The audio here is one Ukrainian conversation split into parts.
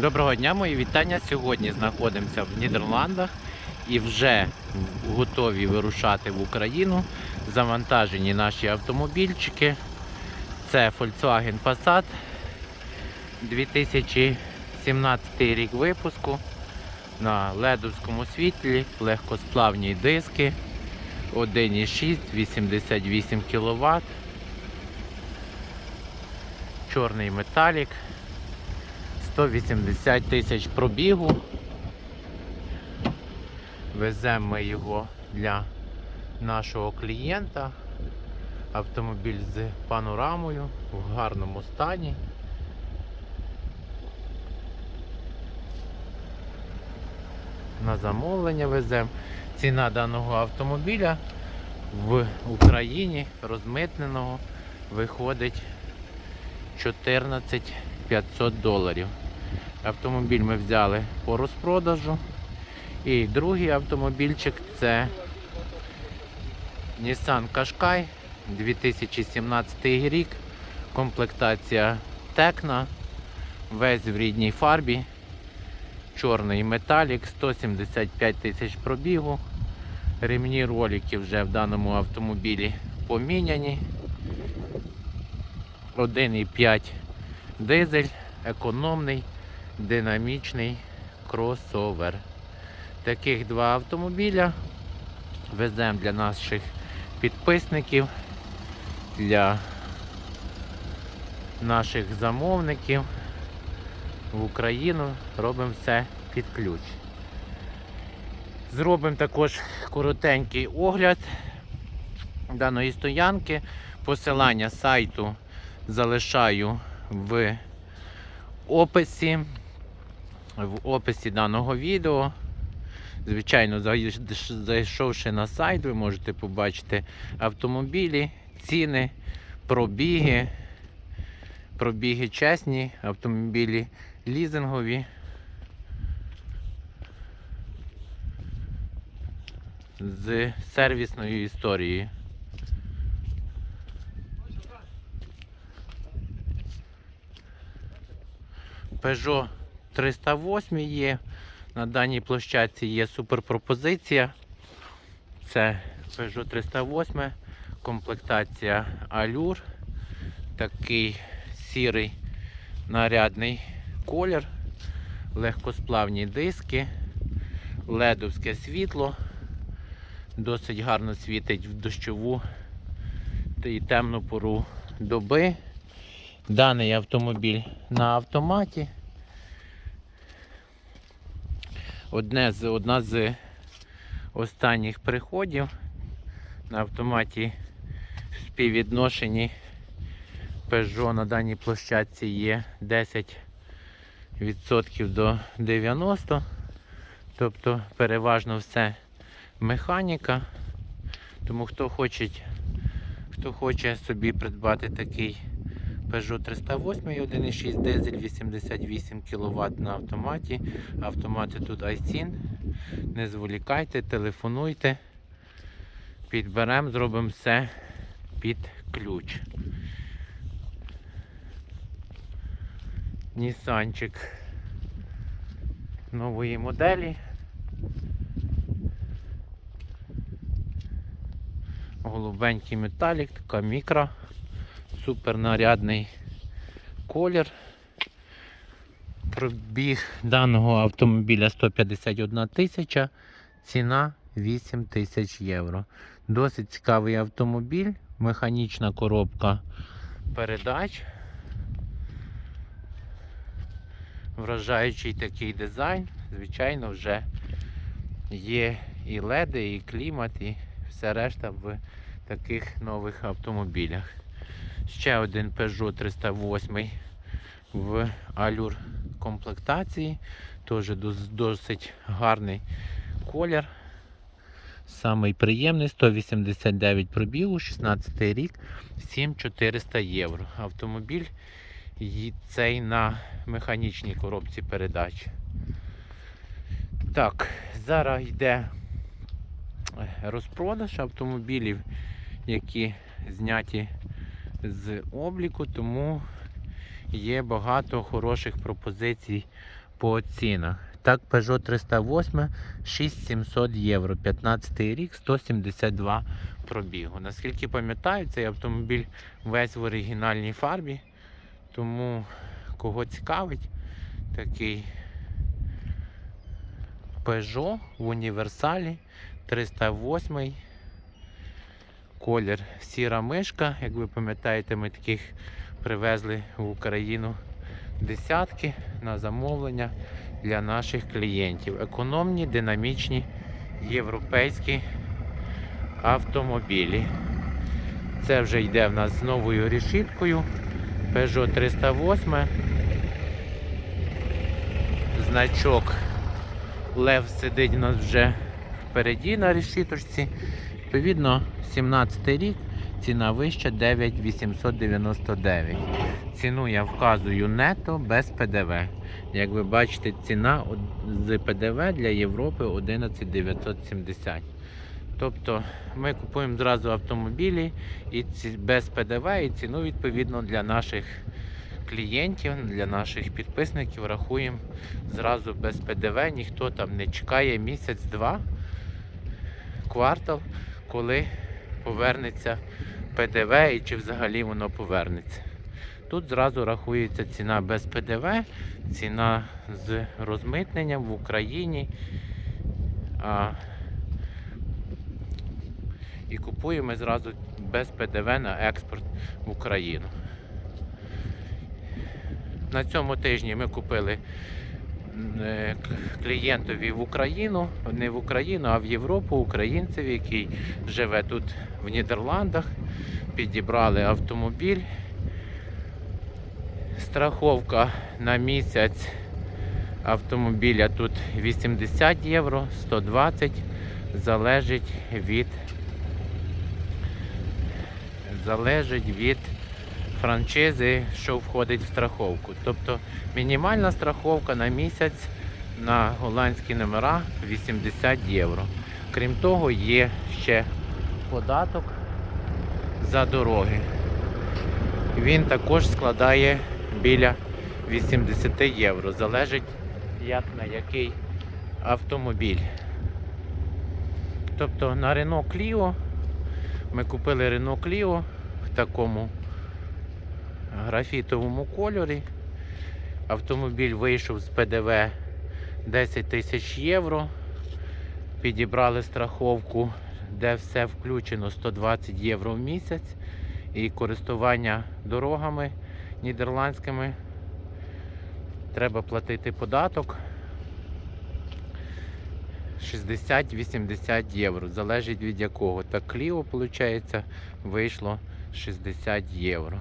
Доброго дня, мої вітання. Сьогодні знаходимося в Нідерландах і вже готові вирушати в Україну. Завантажені наші автомобільчики. Це Volkswagen Passat 2017 рік випуску на ледовському світлі, легкосплавні диски, 1,6, 88 кВт, чорний металік. 180 тисяч пробігу. Веземо ми його для нашого клієнта. Автомобіль з панорамою в гарному стані. На замовлення веземо. Ціна даного автомобіля в Україні розмитненого виходить 14 500 доларів. Автомобіль ми взяли по розпродажу. І другий автомобільчик це Nissan Qashqai 2017 рік. Комплектація Tecna. Весь в рідній фарбі. Чорний металік, 175 тисяч пробігу. Ремні ролики вже в даному автомобілі поміняні. 1,5 дизель, економний, динамічний кросовер. Таких два автомобіля веземо для наших підписників, для наших замовників в Україну. Робимо все під ключ. Зробимо також коротенький огляд даної стоянки. Посилання сайту залишаю в описі. В описі даного відео. Звичайно, зайшовши на сайт, ви можете побачити автомобілі, ціни, пробіги. Пробіги чесні, автомобілі лізингові. З сервісною історією. Peugeot 308 є. На даній площадці є суперпропозиція. Це Peugeot 308, комплектація Allure. Такий сірий нарядний колір, легкосплавні диски, ледовське світло. Досить гарно світить в дощову і темну пору доби. Даний автомобіль на автоматі. Одне з, одна з останніх приходів на автоматі в співвідношенні Peugeot на даній площадці є 10% до 90%. Тобто переважно все механіка. Тому хто хоче, хто хоче собі придбати такий Peugeot 308 1.6 дизель 88 кВт на автоматі. Автомати тут iSIN. Не зволікайте, телефонуйте. Підберемо, зробимо все під ключ. Нісанчик нової моделі. Голубенький металік, така мікро супер нарядний колір. Пробіг даного автомобіля 151 тисяча, ціна 8 тисяч євро. Досить цікавий автомобіль, механічна коробка передач. Вражаючий такий дизайн. Звичайно, вже є і леди, і клімат, і все решта в таких нових автомобілях. Ще один Peugeot 308 в Allure комплектації. Теж досить гарний колір. Самий приємний 189 пробігу, 16 рік, 7400 євро. Автомобіль і цей на механічній коробці передач. Так, зараз йде розпродаж автомобілів, які зняті з обліку, тому є багато хороших пропозицій по цінах. Так, Peugeot 308 6700 євро, 15 рік, 172 пробігу. Наскільки пам'ятаю, цей автомобіль весь в оригінальній фарбі. Тому кого цікавить, такий Peugeot в універсалі 308 колір сіра мишка. Як ви пам'ятаєте, ми таких привезли в Україну десятки на замовлення для наших клієнтів. Економні, динамічні європейські автомобілі. Це вже йде в нас з новою решіткою. Peugeot 308. Значок Лев сидить у нас вже впереді на решіточці. Відповідно, 17 рік, ціна вища 9899. Ціну я вказую нето без ПДВ. Як ви бачите, ціна з ПДВ для Європи 11970. Тобто ми купуємо зразу автомобілі і без ПДВ і ціну відповідно для наших клієнтів, для наших підписників рахуємо зразу без ПДВ. Ніхто там не чекає місяць-два, квартал, коли повернеться ПДВ і чи взагалі воно повернеться. Тут зразу рахується ціна без ПДВ, ціна з розмитненням в Україні. А, і купуємо зразу без ПДВ на експорт в Україну. На цьому тижні ми купили клієнтові в Україну, не в Україну, а в Європу, українцеві, який живе тут в Нідерландах. Підібрали автомобіль. Страховка на місяць автомобіля тут 80 євро, 120 залежить від залежить від франшизи, що входить в страховку. Тобто мінімальна страховка на місяць на голландські номера 80 євро. Крім того, є ще податок за дороги. Він також складає біля 80 євро. Залежить як на який автомобіль. Тобто на Renault Clio ми купили Renault Clio в такому графітовому кольорі. Автомобіль вийшов з ПДВ 10 тисяч євро. Підібрали страховку, де все включено 120 євро в місяць. І користування дорогами нідерландськими. Треба платити податок 60-80 євро. Залежить від якого. Так Кліо, виходить, вийшло 60 євро.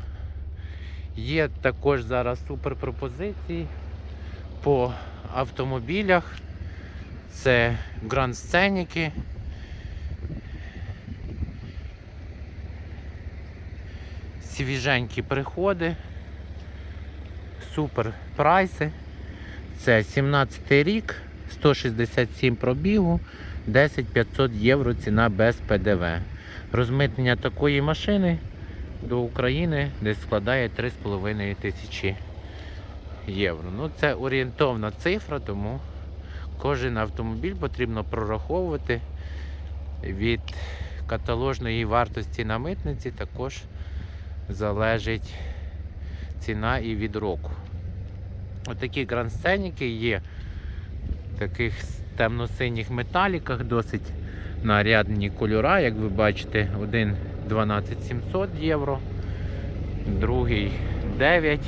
Є також зараз супер пропозиції по автомобілях. Це Grand Scenic. Свіженькі приходи. Супер прайси. Це 17 рік, 167 пробігу, 10 500 євро ціна без ПДВ. Розмитнення такої машини до України десь складає 3,5 тисячі євро. Ну, це орієнтовна цифра, тому кожен автомобіль потрібно прораховувати від каталожної вартості на митниці також залежить ціна і від року. Отакі гранд-сценіки є в таких темно-синіх металіках, досить нарядні кольора, як ви бачите, один 12700 євро, другий 9.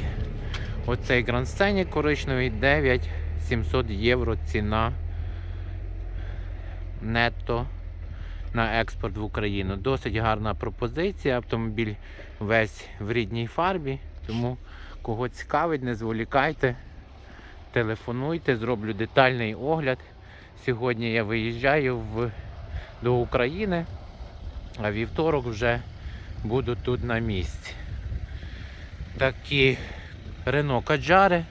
Оцей Grand Scenic коричневий 9700 євро ціна нетто на експорт в Україну. Досить гарна пропозиція. Автомобіль весь в рідній фарбі. Тому кого цікавить, не зволікайте, телефонуйте, зроблю детальний огляд. Сьогодні я виїжджаю в, до України, а вівторок вже буду тут на місці. Такі Renault Каджари,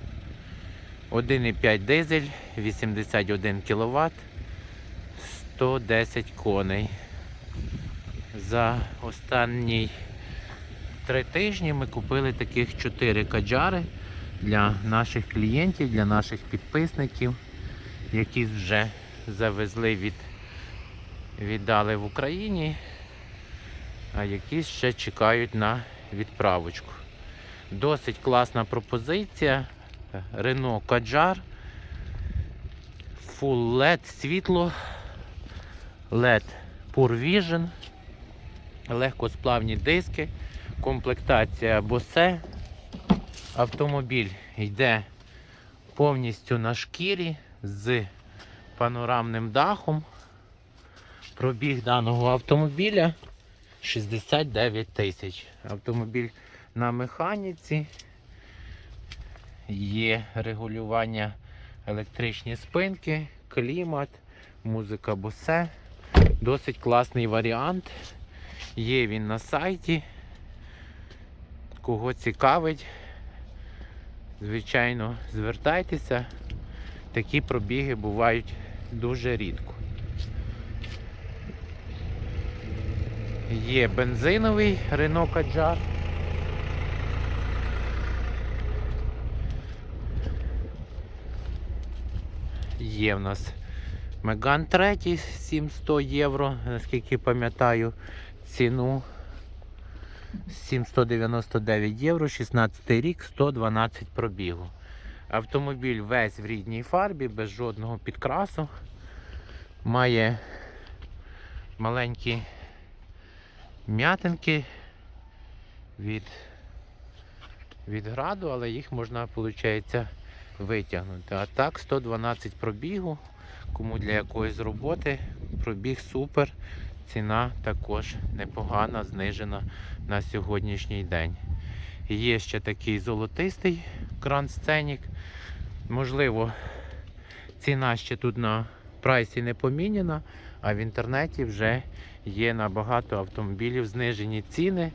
1,5 дизель, 81 кВт, 110 коней. За останні три тижні ми купили таких 4 каджари для наших клієнтів, для наших підписників, які вже завезли від віддали в Україні, а які ще чекають на відправочку. Досить класна пропозиція. Renault Kadjar. Full LED світло, LED Pure Vision, легкосплавні диски, комплектація Bose. Автомобіль йде повністю на шкірі з панорамним дахом. Пробіг даного автомобіля 69 тисяч. Автомобіль на механіці. Є регулювання електричні спинки, клімат, музика босе. Досить класний варіант. Є він на сайті. Кого цікавить, звичайно, звертайтеся. Такі пробіги бувають дуже рідко. Є бензиновий Renault Kadjar. Є в нас Меган 3 700 євро, наскільки пам'ятаю, ціну 799 євро, 16 рік, 112 пробігу. Автомобіль весь в рідній фарбі, без жодного підкрасу. Має маленькі м'ятинки від, від граду, але їх можна, виходить, витягнути. А так 112 пробігу. Кому для якоїсь роботи пробіг супер. Ціна також непогана, знижена на сьогоднішній день. Є ще такий золотистий Grand Scenic. Можливо, ціна ще тут на прайсі не поміняна, а в інтернеті вже є на багато автомобілів знижені ціни.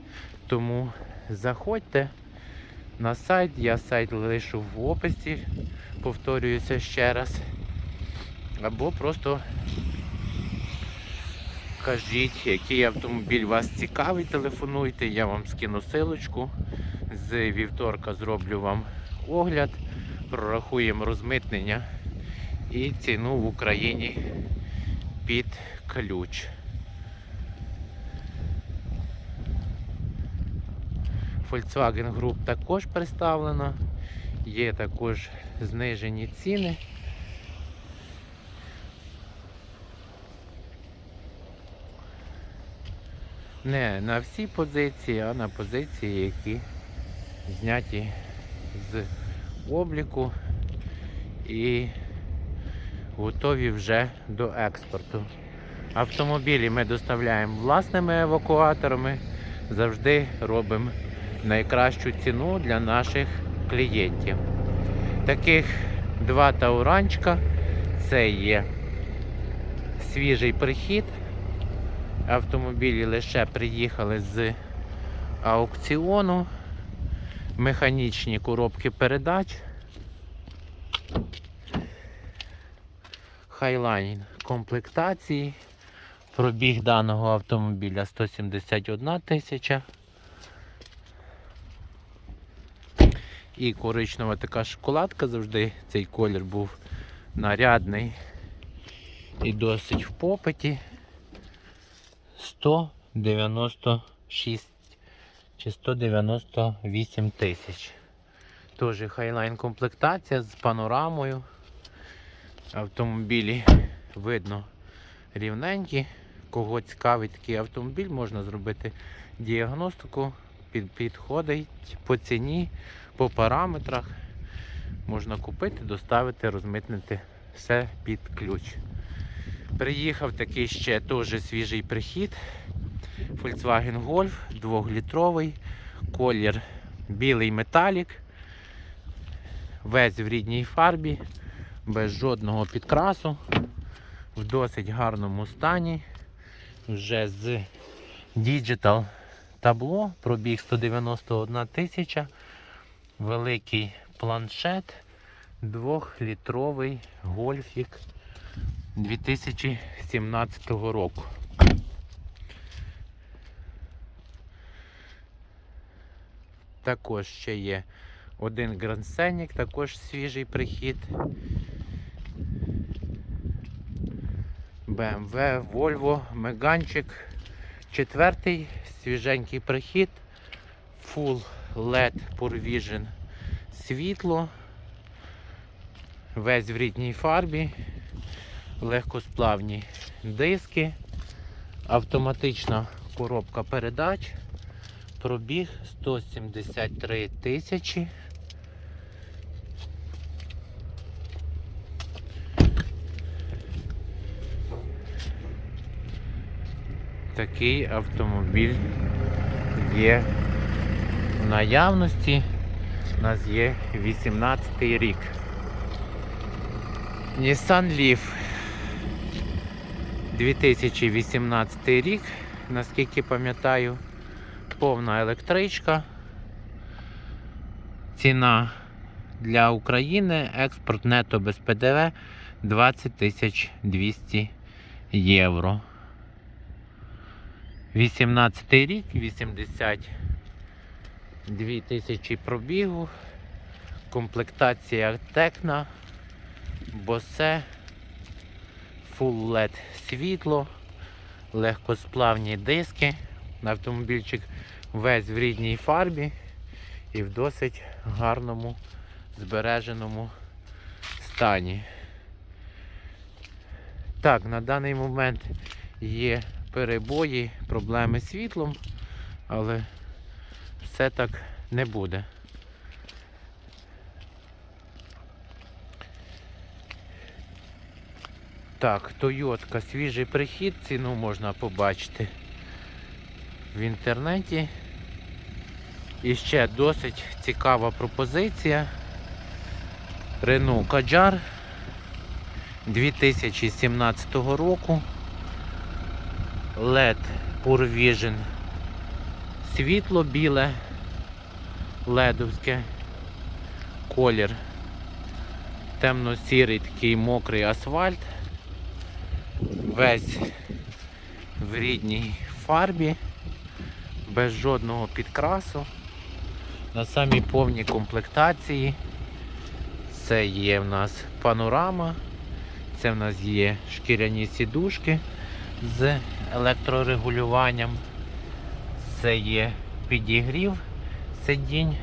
Тому заходьте на сайт. Я сайт лишу в описі, повторююся ще раз. Або просто кажіть, який автомобіль вас цікавий, телефонуйте, я вам скину силочку. З вівторка зроблю вам огляд, прорахуємо розмитнення і ціну в Україні під ключ. Volkswagen Group також представлено. Є також знижені ціни. Не на всі позиції, а на позиції, які зняті з обліку і готові вже до експорту. Автомобілі ми доставляємо власними евакуаторами, завжди робимо найкращу ціну для наших клієнтів. Таких два тауранчика. Це є свіжий прихід. Автомобілі лише приїхали з аукціону. Механічні коробки передач. Хайлайн комплектації. Пробіг даного автомобіля 171 тисяча. І коричнева така шоколадка завжди цей колір був нарядний і досить в попиті. 196 чи 198 тисяч. Теж хайлайн комплектація з панорамою. Автомобілі видно рівненькі. Кого цікавить такий автомобіль, можна зробити діагностику, підходить по ціні, по параметрах. Можна купити, доставити, розмитнити все під ключ. Приїхав такий ще теж свіжий прихід. Volkswagen Golf 2-літровий, колір білий металік, весь в рідній фарбі, без жодного підкрасу, в досить гарному стані. Вже з Digital табло, пробіг 191 тисяча, великий планшет, 2-літровий гольфік 2017 року. Також ще є Один Грансенік, також свіжий прихід. BMW, Volvo, Меганчик. Четвертий свіженький прихід. Full LED Purvision світло. Весь в рідній фарбі. Легкосплавні диски. Автоматична коробка передач. Пробіг 173 тисячі. Такий автомобіль є наявності у нас є 18 й рік. Nissan Leaf 2018 рік, наскільки пам'ятаю, повна електричка. Ціна для України, експорт нето без ПДВ 20 200 євро. 18 рік, 80 2000 пробігу, комплектація Артекна, босе, Full LED світло, легкосплавні диски. Автомобільчик весь в рідній фарбі і в досить гарному збереженому стані. Так, на даний момент є перебої, проблеми з світлом, але все так не буде. Так, Тойотка, свіжий прихід, ціну можна побачити в інтернеті. І ще досить цікава пропозиція. Renault Kadjar 2017 року. LED Pure Vision світло біле, ледовське, колір, темно-сірий такий мокрий асфальт, весь в рідній фарбі, без жодного підкрасу, на самій повній комплектації. Це є в нас панорама, це в нас є шкіряні сідушки з електрорегулюванням. Це є підігрів сидінь,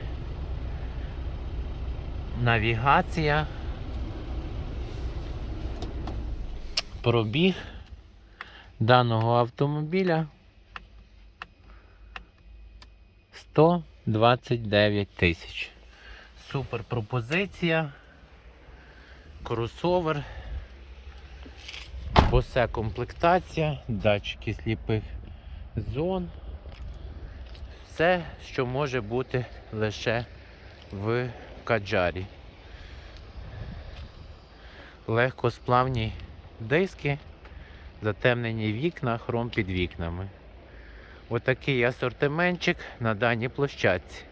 навігація, пробіг даного автомобіля 129 тисяч. Супер пропозиція, кросовер. Босе комплектація, датчики сліпих зон. Все, що може бути лише в каджарі. Легкосплавні диски, затемнені вікна, хром під вікнами. Отакий асортиментчик на даній площадці.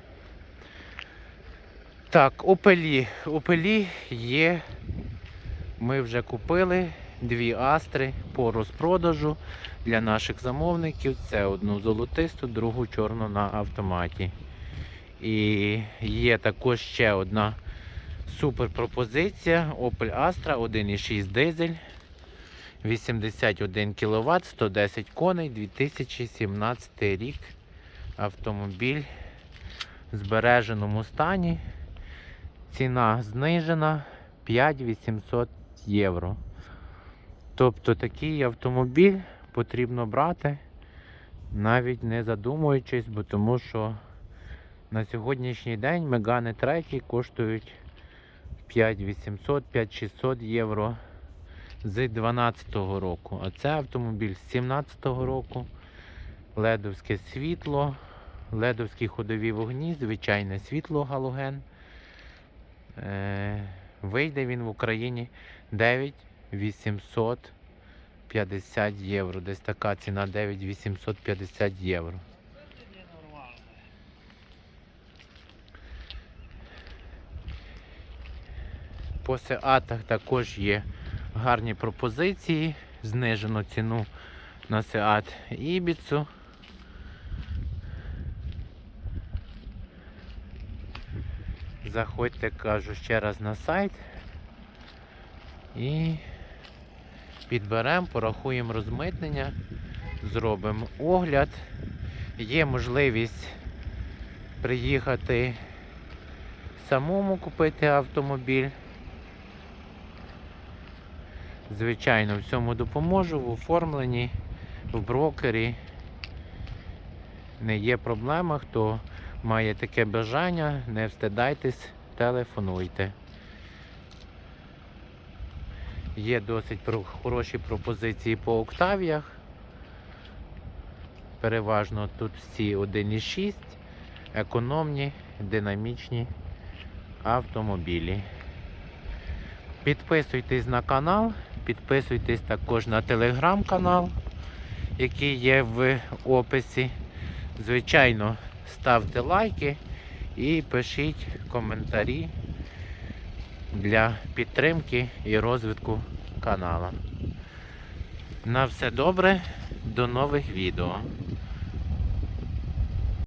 Так, опелі. Опелі є. Ми вже купили дві астри по розпродажу для наших замовників. Це одну золотисту, другу чорну на автоматі. І є також ще одна супер пропозиція Opel Astra 1,6 дизель. 81 кВт, 110 коней, 2017 рік. Автомобіль в збереженому стані. Ціна знижена 5800 євро. Тобто такий автомобіль потрібно брати, навіть не задумуючись, бо тому що на сьогоднішній день Мегани 3 коштують 5800, 5600 євро з 2012 року. А це автомобіль з 2017 року. Ледовське світло, ледовські ходові вогні, звичайне світло галоген. Е, Вийде він в Україні 9850 євро. Десь така ціна 9850 євро. По Сеатах також є гарні пропозиції. Знижено ціну на Seat Ібіцу. Заходьте, кажу ще раз на сайт і підберемо, порахуємо розмитнення, зробимо огляд. Є можливість приїхати самому купити автомобіль. Звичайно, в цьому допоможу в оформленні, в брокері. Не є проблема, хто має таке бажання, не встидайтесь, телефонуйте. Є досить хороші пропозиції по октавіях. Переважно тут всі 1,6, економні, динамічні автомобілі. Підписуйтесь на канал, підписуйтесь також на телеграм-канал, який є в описі. Звичайно, ставте лайки і пишіть коментарі для підтримки і розвитку канала. На все добре, до нових відео.